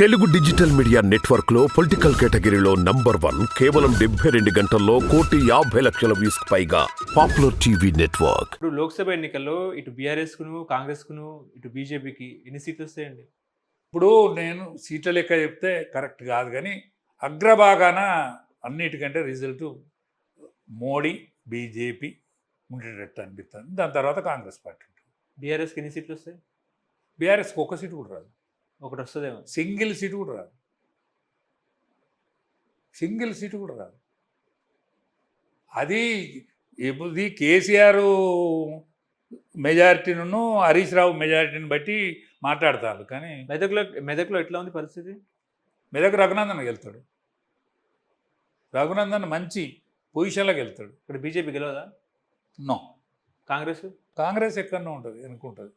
Telugu digital media నెట్వర్క్లో political కేటగిరీలో number one కేవలం డెబ్బై రెండు గంటల్లో కోటి యాభై లక్షల వ్యూస్ పైగా పాపులర్ టీవీ నెట్వర్క్. ఇప్పుడు లోక్సభ ఎన్నికల్లో ఇటు బీఆర్ఎస్ కును కాంగ్రెస్ కును ఇటు బీజేపీకి ఎన్ని సీట్లు వస్తాయండి? ఇప్పుడు నేను సీట్ల లెక్క చెప్తే కరెక్ట్ కాదు కానీ అగ్రభాగాన అన్నిటికంటే రిజల్ట్ మోడీ బీజేపీ ఉండేటట్టు అనిపిస్తుంది. దాని తర్వాత కాంగ్రెస్ పార్టీ ఉంటుంది. బీఆర్ఎస్కి ఎన్ని సీట్లు వస్తాయి? బీఆర్ఎస్కి ఒక్క సీటు కూడా రాదు. ఒకటి వస్తుందేమో సింగిల్ సీటు కూడా రాదు. సింగిల్ సీటు కూడా రాదు. అది ఇది కేసీఆర్ మెజారిటీను హరీష్ రావు మెజారిటీని బట్టి మాట్లాడతారు. కానీ మెదక్లో మెదక్లో ఎట్లా ఉంది పరిస్థితి? మెదక్ రఘునందన్ వెళ్తాడు. రఘునందన్ మంచి పొజిషన్లోకి వెళ్తాడు. ఇక్కడ బీజేపీ గెలవదా? నో. కాంగ్రెస్? కాంగ్రెస్ ఎక్కడో ఉంటుంది అనుకుంటుంది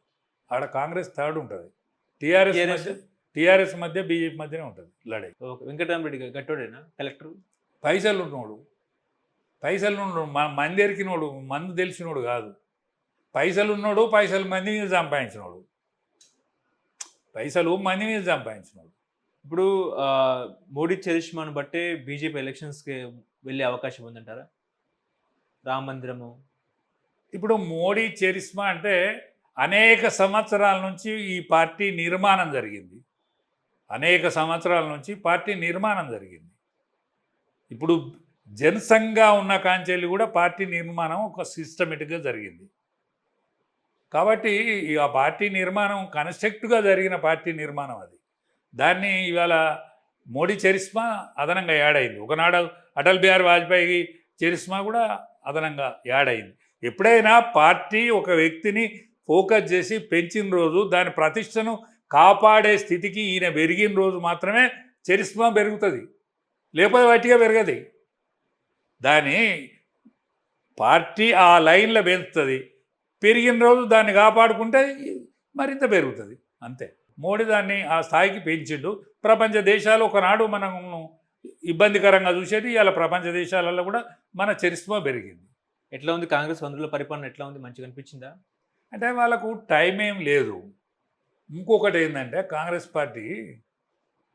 ఆడ కాంగ్రెస్ థర్డ్ ఉంటుంది. టీఆర్ఎస్? మధ్య టీఆర్ఎస్ మధ్య బీజేపీ మధ్యనే ఉంటుంది లడై వెంకటరామరెడ్డి గారు గట్టోడేనా? కలెక్టర్? పైసలు ఉన్నోడు పైసలు ఉన్నోడు మన మంది ఎరికినోడు మందు తెలిసినోడు కాదు. పైసలు ఉన్నోడు పైసలు మంది మీద సంపాదించినోడు. పైసలు మంది మీద సంపాదించినోడు. ఇప్పుడు మోడీ చరిష్మాను బట్టే బీజేపీ ఎలక్షన్స్కి వెళ్ళే అవకాశం ఉందంటారా? రామ మందిరము. ఇప్పుడు మోడీ చరిస్మా అంటే అనేక సంవత్సరాల నుంచి ఈ పార్టీ నిర్మాణం జరిగింది. అనేక సంవత్సరాల నుంచి పార్టీ నిర్మాణం జరిగింది. ఇప్పుడు జనసంఘగా ఉన్న కాంచెల్లి కూడా పార్టీ నిర్మాణం ఒక సిస్టమేటిక్గా జరిగింది. కాబట్టి ఆ పార్టీ నిర్మాణం కన్స్ట్రక్ట్గా జరిగిన పార్టీ నిర్మాణం అది. దాన్ని ఇవాళ మోడీ చరిస్మా అదనంగా యాడ్ అయింది. ఒకనాడు అటల్ బిహారీ వాజ్పేయి చరిస్మా కూడా అదనంగా యాడ్ అయింది. ఎప్పుడైనా పార్టీ ఒక వ్యక్తిని ఫోకస్ చేసి పెంచిన రోజు దాని ప్రతిష్టను కాపాడే స్థితికి ఈయన పెరిగిన రోజు మాత్రమే చరిస్మా పెరుగుతుంది. లేకపోతే వాటిగా పెరగదు. దాని పార్టీ ఆ లైన్లో పెంచుతుంది. పెరిగిన రోజు దాన్ని కాపాడుకుంటే మరింత పెరుగుతుంది. అంతే. మోడీ దాన్ని ఆ స్థాయికి పెంచిండు. ప్రపంచ దేశాలు ఒకనాడు మనం ఇబ్బందికరంగా చూసేది ఇలా ప్రపంచ దేశాలలో కూడా మన చరిస్మా పెరిగింది. ఎట్లా ఉంది కాంగ్రెస్ వందల పరిపాలన? ఎట్లా ఉంది? మంచిగా అనిపించిందా? అంటే వాళ్ళకు టైం ఏం లేదు. ఇంకొకటి ఏంటంటే కాంగ్రెస్ పార్టీ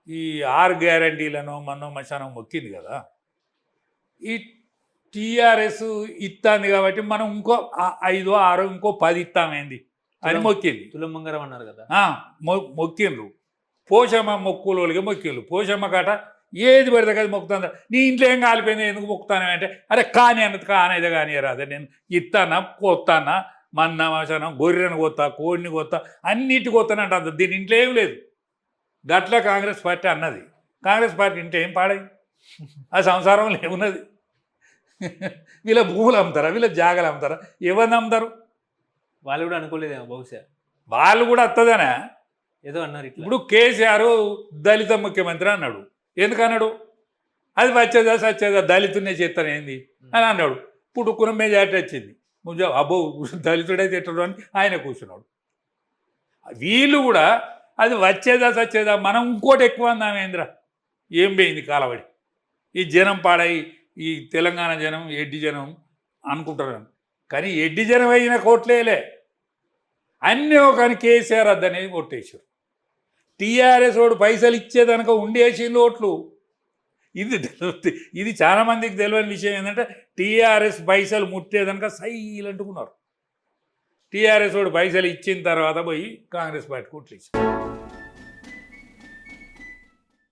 ఈ ఆరు గ్యారంటీలను మనం మశానం మొక్కింది కదా. ఈ టీఆర్ఎస్ ఇస్తాంది కాబట్టి మనం ఇంకో ఐదో ఆరో ఇంకో పది ఇస్తామేంది అని మొక్కింది. తులం బంగారం అన్నారు కదా. మొక్కిండ్రు. పోషమ్మ మొక్కులోళ్ళకి మొక్కిండ్రు. పోషమ్మ కాట ఏది పెడితే కదా మొక్కుతుందా. నీ ఇంట్లో ఏం కాలిపోయింది? ఎందుకు మొక్కుతాను అంటే అరే కాని అన్నది కానేదే కానీ రాదే నేను ఇస్తానా కొత్తానా మన్న మసనం గొర్రెను కొత్తా కోడిని కొత్తా అన్నిటి కొత్తానంట అంత దీని ఇంట్లో ఏం లేదు. గట్ల కాంగ్రెస్ పార్టీ అన్నది. కాంగ్రెస్ పార్టీ ఇంట్లో ఏం పాడై? ఆ సంసారంలో ఏమున్నది? వీళ్ళ భూములు అమ్ముతారా? వీళ్ళ జాగలు అమ్ముతారా? ఎవరిని అమ్ముతారు? వాళ్ళు కూడా అనుకోలేదేమో బహుశా. వాళ్ళు కూడా వస్తుందనా ఏదో అన్నారు ఇప్పుడు కేసీఆర్ దళిత ముఖ్యమంత్రి అన్నాడు. ఎందుకన్నాడు అది వచ్చేదా సచ్చేదా? దళితున్నే చేస్తాను ఏంది? అని అన్నాడు. పుట్టుకున్న మెజార్టీ వచ్చింది. అబ్బో దళితుడైతే ఎట్టడు అని ఆయన కూర్చున్నాడు. వీళ్ళు కూడా అది వచ్చేదా సచ్చేదా మనం ఇంకోటి ఎక్కువ అందామేంద్ర ఏం పోయింది కాలబడి ఈ జనం పాడై ఈ తెలంగాణ జనం ఎడ్డి జనం అనుకుంటున్నాను కానీ ఎడ్డి జనం అయిన కోట్లేలే. అన్నీ ఒక కేసీఆర్ అద్దనేది కొట్టేశారు. టీఆర్ఎస్ వాడు పైసలు ఇచ్చేదనక ఉండేసింది ఓట్లు. ఇది ఇది చాలా మందికి తెలియని విషయం ఏంటంటే టీఆర్ఎస్ పైసలు ముట్టేదనక సైలెంట్కున్నారు టీఆర్ఎస్ వాడు పైసలు ఇచ్చిన తర్వాత పోయి కాంగ్రెస్ పార్టీ కొట్టేసి